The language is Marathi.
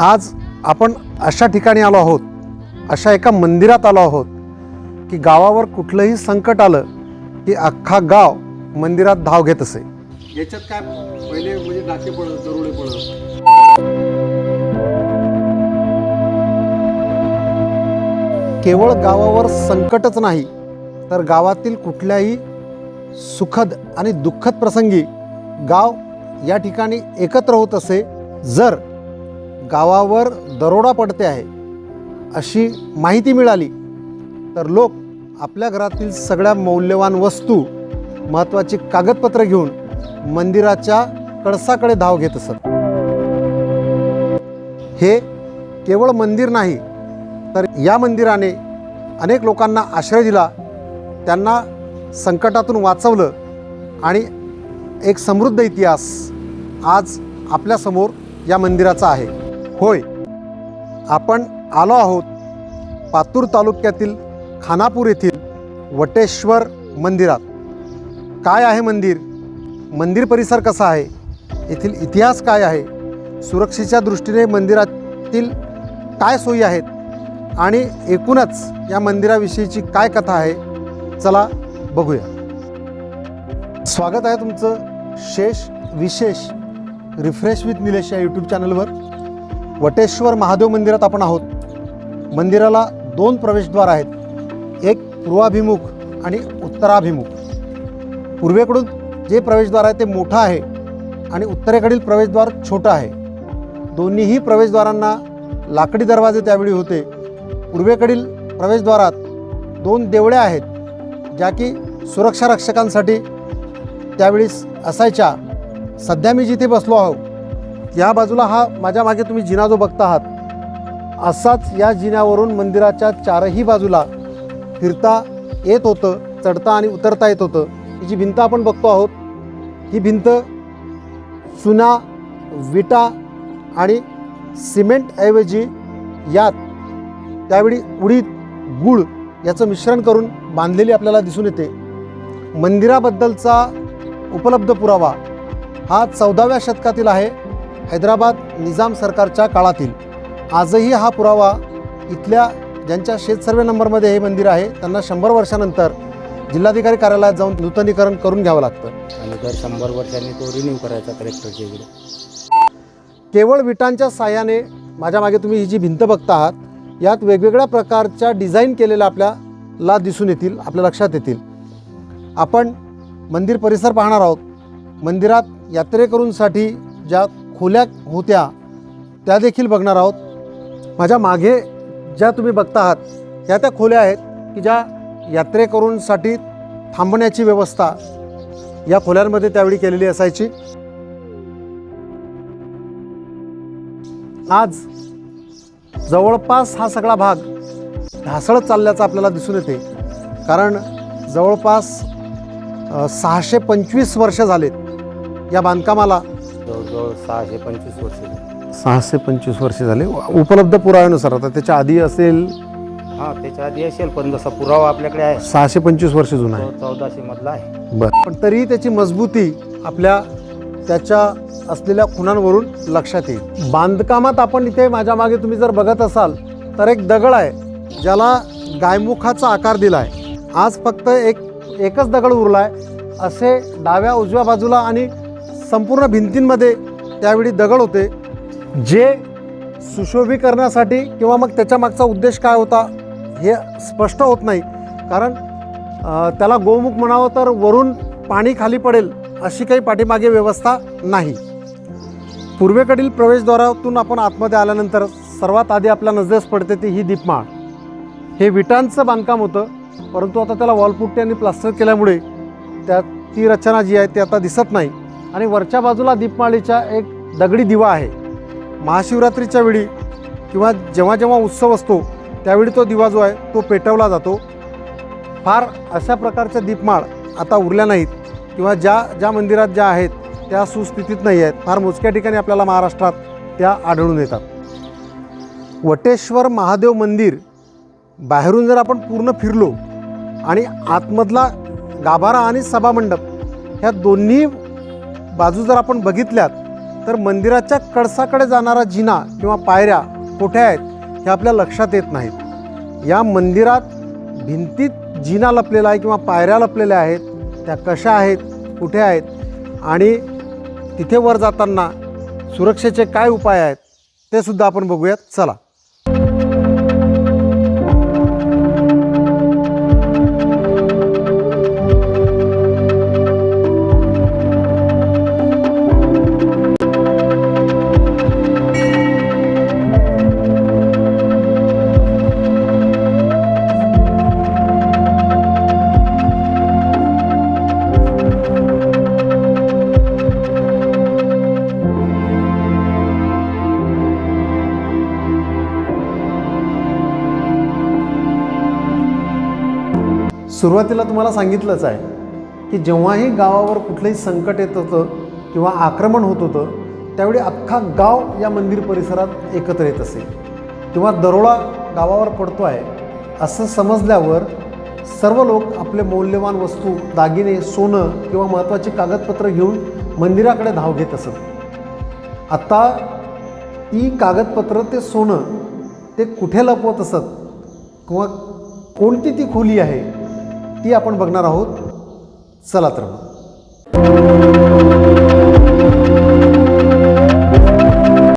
आज आपण अशा ठिकाणी आलो आहोत अशा एका मंदिरात आलो आहोत की गावावर कुठलंही संकट आलं की अख्खा गाव मंदिरात धाव घेत असे. याच्यात काय पहिले म्हणजे डाके पडत दरोडे पडत केवळ गावावर संकटच नाही तर गावातील कुठल्याही सुखद आणि दुःखद प्रसंगी गाव या ठिकाणी एकत्र होत असे जर गावावर दरोडा पडते आहे अशी माहिती मिळाली तर लोक आपल्या घरातील सगळ्या मौल्यवान वस्तू महत्त्वाची कागदपत्र घेऊन मंदिराच्या कळसाकडे धाव घेत असत. हे केवळ मंदिर नाही तर या मंदिराने अनेक लोकांना आश्रय दिला त्यांना संकटातून वाचवलं आणि एक समृद्ध इतिहास आज आपल्यासमोर या मंदिराचा आहे. होय. आपण आलो आहोत पातूर तालुक्यातील खानापूर येथील वटेश्वर मंदिरात. काय आहे मंदिर? मंदिर परिसर कसा आहे? येथील इतिहास काय आहे? सुरक्षेच्या दृष्टीने मंदिरातील काय सोयी आहेत? आणि एकूणच या मंदिराविषयीची काय कथा आहे? चला बघूया. स्वागत आहे तुमचं शेष विशेष रिफ्रेश विथ निलेश या यूट्यूब चॅनलवर वटेश्वर महादेव मंदिरात आपण आहोत. मंदिराला दोन प्रवेशद्वार आहेत. एक पूर्वाभिमुख आणि उत्तराभिमुख. पूर्वेकडून जे प्रवेशद्वार आहे ते मोठं आहे आणि उत्तरेकडील प्रवेशद्वार छोटं आहे. दोन्हीही प्रवेशद्वारांना लाकडी दरवाजे त्यावेळी होते. पूर्वेकडील प्रवेशद्वारात दोन देवळ्या आहेत ज्या की सुरक्षा रक्षकांसाठी त्यावेळी असायच्या. सध्या मी जिथे बसलो आहोत या बाजूला हा माझ्या मागे तुम्ही जिना जो बघता आहात असाच या जिन्यावरून मंदिराच्या चारही बाजूला फिरता येत होतं चढता आणि उतरता येत होतं. ही जी भिंत आपण बघतो आहोत ही भिंत चुना विटा आणि सिमेंटऐवजी यात त्यावेळी उडीद गुळ याचं मिश्रण करून बांधलेली आपल्याला दिसून येते. मंदिराबद्दलचा उपलब्ध पुरावा हा चौदाव्या शतकातील आहे. हैदराबाद निजाम सरकारच्या काळातील. आजही हा पुरावा इथल्या ज्यांच्या शेत सर्वे नंबरमध्ये हे मंदिर आहे त्यांना शंभर वर्षानंतर जिल्हाधिकारी कार्यालयात जाऊन नूतनीकरण करून घ्यावं लागतं. आणि दर शंभर वर्षांनी तो रिन्यू करायचा कलेक्टरच्या इकडे. केवळ विटांच्या साह्याने माझ्या मागे तुम्ही ही जी भिंत बघता आहात यात वेगवेगळ्या प्रकारच्या डिझाईन केलेल्या आपल्याला दिसून येतील आपल्या लक्षात येतील. आपण मंदिर परिसर पाहणार आहोत. मंदिरात यात्रेकरूंसाठी ज्या खोल्या होत्या त्या देखील बघणार आहोत. माझ्या मागे ज्या तुम्ही बघता आहात ह्या त्या खोल्या आहेत की ज्या यात्रेकरूंसाठी थांबण्याची व्यवस्था या खोल्यांमध्ये त्यावेळी केलेली असायची. आज जवळपास हा सगळा भाग ढासळत चालल्याचा आपल्याला दिसून येते. कारण जवळपास सहाशे पंचवीस वर्ष झालेत या बांधकामाला सहाशे पंचवीस वर्ष झाली. सहाशे पंचवीस वर्ष झाले. उपलब्ध पुराव्यानुसार आता त्याच्या आधी असेल? हा त्याच्या आधी असेल पण जसा पुरावा आपल्याकडे आहे सहाशे पंचवीस वर्ष जुना आहे. तो चौदाशे मधला आहे. बरं. पण तरीही त्याची मजबूती आपल्या त्याच्या असलेल्या खुणांवरून लक्षात येईल. बांधकामात आपण इथे माझ्या मागे तुम्ही जर बघत असाल तर एक दगड आहे ज्याला गायमुखाचा आकार दिला आहे आज फक्त एक एकच दगड उरला आहे असे डाव्या उजव्या बाजूला आणि संपूर्ण भिंतींमध्ये त्यावेळी दगड होते. जे सुशोभीकरणासाठी किंवा मग त्याच्यामागचा उद्देश काय होता हे स्पष्ट होत नाही. कारण त्याला गोमुख म्हणावं तर वरून पाणी खाली पडेल अशी काही पाठीमागे व्यवस्था नाही. पूर्वेकडील प्रवेशद्वारातून आपण आतमध्ये आल्यानंतर सर्वात आधी आपल्या नजरेस पडते ती ही दीपमाळ. हे विटांचं बांधकाम होतं परंतु आता त्याला वॉलपुट्टी आणि प्लास्टर केल्यामुळे त्या ती रचना जी आहे ती आता दिसत नाही. आणि वरच्या बाजूला दीपमाळीचा एक दगडी दिवा आहे. महाशिवरात्रीच्या वेळी किंवा जेव्हा जेव्हा उत्सव असतो त्यावेळी तो दिवा जो आहे तो पेटवला जातो. फार अशा प्रकारच्या दीपमाळ आता उरल्या नाहीत किंवा ज्या ज्या मंदिरात ज्या आहेत त्या सुस्थितीत नाही आहेत. फार मोजक्या ठिकाणी आपल्याला महाराष्ट्रात त्या आढळून येतात. वटेश्वर महादेव मंदिर बाहेरून जर आपण पूर्ण फिरलो आणि आतमधला गाभारा आणि सभामंडप ह्या दोन्ही बाजू जर आपण बघितल्यात तर मंदिराच्या कळसाकडे जाणारा जिना किंवा पायऱ्या कुठे आहेत हे आपल्या लक्षात येत नाहीत. या मंदिरात भिंतीत जिना लपलेला आहे किंवा पायऱ्या लपलेल्या आहेत त्या कशा आहेत कुठे आहेत आणि तिथे वर जाताना सुरक्षेचे काय उपाय आहेत ते सुद्धा आपण बघूयात. चला. सुरुवातीला तुम्हाला सांगितलंच आहे की जेव्हाही गावावर कुठलंही संकट येत होतं किंवा आक्रमण होत होतं त्यावेळी अख्खा गाव या मंदिर परिसरात एकत्र येत असे. किंवा दरोडा गावावर पडतो आहे असं समजल्यावर सर्व लोक आपले मौल्यवान वस्तू दागिने सोनं किंवा महत्त्वाची कागदपत्र घेऊन मंदिराकडे धाव घेत असत. आत्ता ती कागदपत्र ते सोनं ते कुठे लपवत असत? किंवा कोणती ती खोली आहे? ती आपण बघणार आहोत. चला तर मग.